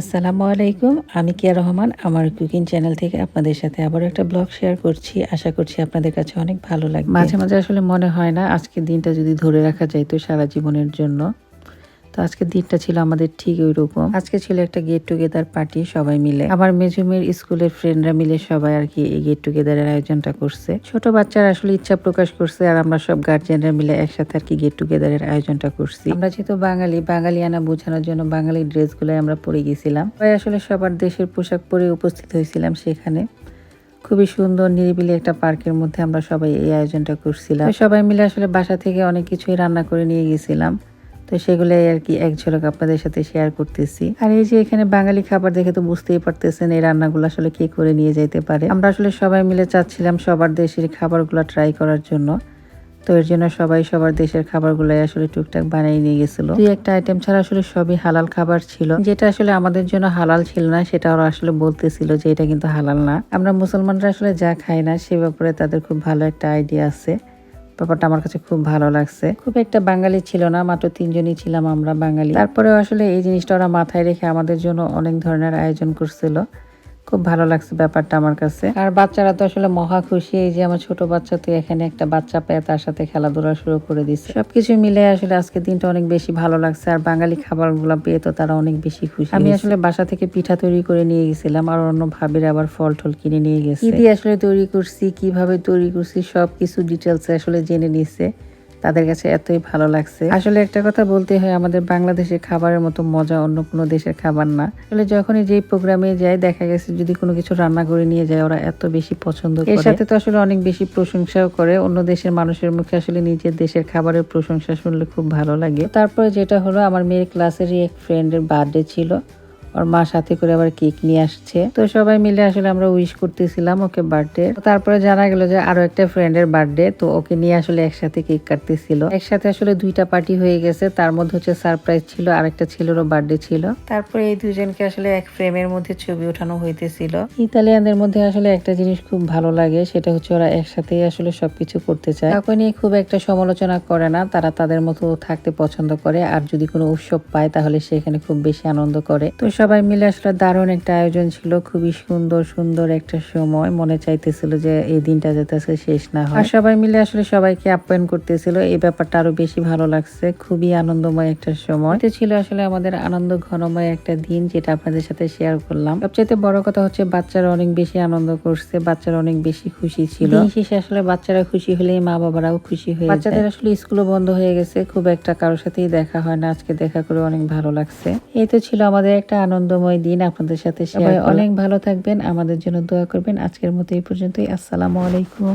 আসসালামু আলাইকুম, আমি কিয়া রহমান, আমার কুকিং চ্যানেল থেকে আপনাদের সাথে আবার একটা ব্লগ শেয়ার করছি। আশা করছি আপনাদের কাছে অনেক ভালো লাগবে। মাঝে মাঝে আসলে মনে হয় না আজকে দিনটা যদি ধরে রাখা যায় তো সারা জীবনের জন্য। তো আজকের দিনটা ছিল আমাদের ঠিক ওই রকম আজকে ছিল একটা গেট টুগেদার পার্টি সবাই মিলে। আমার মেজুমের স্কুলের ফ্রেন্ডরা মিলে সবাই আর কি এই গেট টুগেদারের আয়োজনটা করছে। ছোট বাচ্চারা আসলে ইচ্ছা প্রকাশ করছে আর আমরা সব গার্জিয়ানরা মিলে একসাথে আর কি গেট টুগেদারের আয়োজনটা করছি। আমরা যেহেতু বাঙালি, বাঙালিয়ানা বোঝানোর জন্য বাঙালি ড্রেসগুলো আমরা পরে গেছিলাম। সবাই আসলে সবার দেশের পোশাক পরে উপস্থিত হয়েছিলাম সেখানে। খুবই সুন্দর, নিরিবিলি একটা পার্কের মধ্যে আমরা সবাই এই আয়োজনটা করছিলাম। সবাই মিলে আসলে বাসা থেকে অনেক কিছুই রান্না করে নিয়ে গেছিলাম। তো সেগুলোই আর কি এক ঝলক আপনাদের সাথে শেয়ার করতেছি। আর এই যে এখানে বাঙালি খাবার দেখে তো বুঝতেই পারতেছেন এই রান্নাগুলো আসলে কে করে নিয়ে যাইতে পারে। আমরা আসলে সবাই মিলে চাচ্ছিলাম সবার দেশের খাবারগুলো ট্রাই করার জন্য। তো এর জন্য সবাই সবার দেশের খাবারগুলাই আসলে টুকটাক বানিয়ে নিয়ে গেছিল। দুই একটা আইটেম ছাড়া আসলে সবই হালাল খাবার ছিল। যেটা আসলে আমাদের জন্য হালাল ছিল না, সেটা ওরা আসলে বলতেছিল যে এটা কিন্তু হালাল না। আমরা মুসলমানরা আসলে যা খাই না, সে ব্যাপারে তাদের খুব ভালো একটা আইডিয়া আছে। ব্যাপারটা আমার কাছে খুব ভালো লাগছে। খুব একটা বাঙালি ছিল না, মাত্র তিনজনই ছিলাম আমরা বাঙালি। তারপরে আসলে এই জিনিসটা ওরা মাথায় রেখে আমাদের জন্য অনেক ধরনের আয়োজন করছিল। খুব ভালো লাগছে ব্যাপারটা আমার কাছে। আর বাচ্চারা তো আসলে মহা খুশি এই যে আমার ছোট বাচ্চা তো এখানে একটা বাচ্চা পেয়ে তার সাথে খেলাধুলা শুরু করে দিচ্ছে সবকিছু মিলে আসলে আজকে দিনটা অনেক বেশি ভালো লাগছে আর বাঙালি খাবার খাবারগুলো পেয়ে তো তারা অনেক বেশি খুশি আমি আসলে বাসা থেকে পিঠা তৈরি করে নিয়ে গেছিলাম আর অন্য ভাবির আবার ফল টল কিনে নিয়ে গেছে। কি দিয়ে আসলে তৈরি করছি কীভাবে তৈরি করছি সবকিছু ডিটেলস আসলে জেনে নিছে। তাদের কাছে এতই ভালো লাগছে। আসলে একটা কথা বলতে হয় আমাদের বাংলাদেশের খাবারের মতো মজা অন্য কোনো দেশের খাবার না। আসলে যখনই যেই প্রোগ্রামে যায় দেখা গেছে যদি কোনো কিছু রান্না করে নিয়ে যায় ওরা এত বেশি পছন্দ করে। এর সাথে তো আসলে অনেক বেশি প্রশংসাও করে। অন্য দেশের মানুষের মুখে আসলে নিজের দেশের খাবারের প্রশংসা শুনলে খুব ভালো লাগে। তারপরে যেটা হলো আমার মেয়ের ক্লাসেরই এক ফ্রেন্ডের বার্থডে ছিল। ওর মা সাথে করে আবার কেক নিয়ে আসছে। তো সবাই মিলে আসলে আমরা উইশ করতেছিলাম ওকে বার্থডে তারপরে জানা গেল যে আরও একটা ফ্রেন্ডের বার্থডে তো ওকে নিয়ে আসলে একসাথে কেক কাটতেছিল। একসাথে আসলে দুইটা পার্টি হয়ে গেছে, তার মধ্যে হচ্ছে সারপ্রাইজ ছিল, আর একটা ছেলেরও বার্থডে ছিল। তারপরে এই দুজনকে আসলে এক ফ্রেমের মধ্যে ছবি ওঠানো হইতেছিল। ইতালিয়ানদের মধ্যে আসলে একটা জিনিস খুব ভালো লাগে, সেটা হচ্ছে ওরা একসাথেই আসলে সবকিছু করতে চায়। নিয়ে খুব একটা সমালোচনা করে না, তারা তাদের মতো থাকতে পছন্দ করে, আর যদি কোনো উৎসব পায় তাহলে সেখানে খুব বেশি আনন্দ করে। তো সবাই মিলে আসলে দারুণ একটা আয়োজন ছিল, খুবই সুন্দর সুন্দর একটা সময়। মনে চাইতেছিল যে এই দিনটা যাতে আজকে শেষ না হয়। আর সবাই মিলে আসলে সবাইকে আপ্যায়ন করতেছিল, এই ব্যাপারটা আরও বেশি ভালো লাগছে। খুবই আনন্দময় একটা সময়। এটা ছিল আসলে আমাদের আনন্দ ঘনময় একটা দিন যেটা আপনাদের সাথে শেয়ার করলাম। সবচেয়ে বড় কথা হচ্ছে বাচ্চারা অনেক বেশি আনন্দ করছে, বাচ্চারা অনেক বেশি খুশি ছিল। শেষে আসলে বাচ্চারা খুশি হলেই মা বাবারাও খুশি হয়ে বাচ্চাদের আসলে স্কুলও বন্ধ হয়ে গেছে, খুব একটা কারোর সাথেই দেখা হয় না। আজকে দেখা করে অনেক ভালো লাগছে। এই তো ছিল আমাদের একটা আনন্দময় দিন আপনাদের সাথে সবাই অনেক ভালো থাকবেন আমাদের জন্য দোয়া করবেন। আজকের মতো এই পর্যন্তই। আসসালামু আলাইকুম।